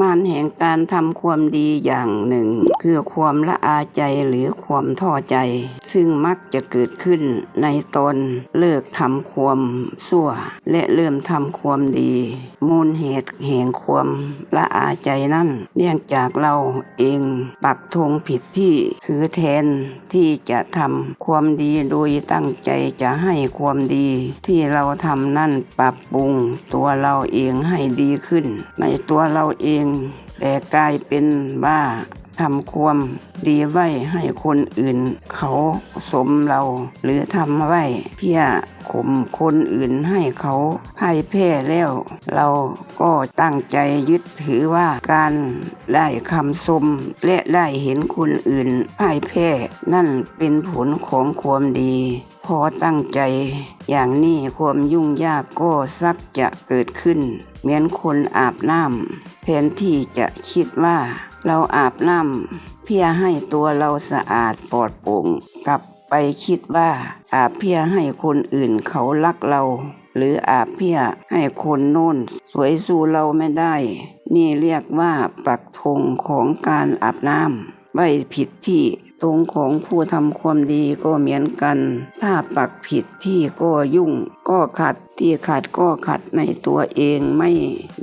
มานแห่งการทำความดีอย่างหนึ่ง คือความละอาใจหรือความท้อใจซึ่งมักจะเกิดขึ้นในตนเลิกทำความชั่ว และเริ่มทำความดี มูลเหตุแห่งความละอาใจนั่นเนื่องจากเราเองปักธงผิดที่คือแทนที่จะทำความดีโดยตั้งใจจะให้ความดี ที่เราทำนั่นปรับปรุง ตัวเราเองให้ดีขึ้น ในตัวเราเองแต่กลายเป็นว่า ทำความดีไว้ให้คนอื่น เขาสมเรา หรือทำไว้เพื่อข่มคนอื่นให้เขาพ่ายแพ้แล้ว เราก็ตั้งใจยึดถือว่าการได้คำชมและได้เห็นคนอื่นพ่ายแพ้นั่นเป็นผลของความดี พอตั้งใจอย่างนี้ความยุ่งยากก็สักจะเกิดขึ้น เหมือนคนอาบน้ำแทนที่จะคิดว่า เราอาบน้ำเพื่อให้ตัวเราสะอาดปลอดโปร่งกลับไปคิดว่าอาบเพื่อให้คนอื่นเขารักเรา หรืออาบเพื่อให้คนโน้นสวยสู้เราไม่ได้ นี่เรียกว่าปักธงของการอาบน้ำ ไว้ผิดที่ตรงของผู้ทำความดีก็เหมือนกัน ถ้าปักผิดที่ก็ยุ่ง ก็ขัดที่ขัดก็ขัดในตัวเองไม่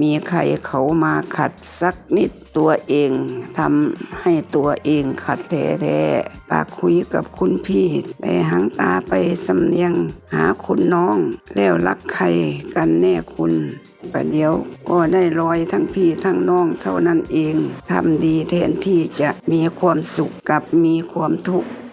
มีใครเขามาขัดสักนิดตัวเองทำให้ตัวเองขัดแท้ๆปากคุยกับคุณพี่แต่หางตาไปสำเนียงหาคุณน้อง แล้วรักใครกันแน่คุณ ประเดี๋ยว ก็ได้รอยทั้งพี่ทั้งน้องเท่านั้นเองทำดีแทนที่จะมีความสุขกับมีความทุกข์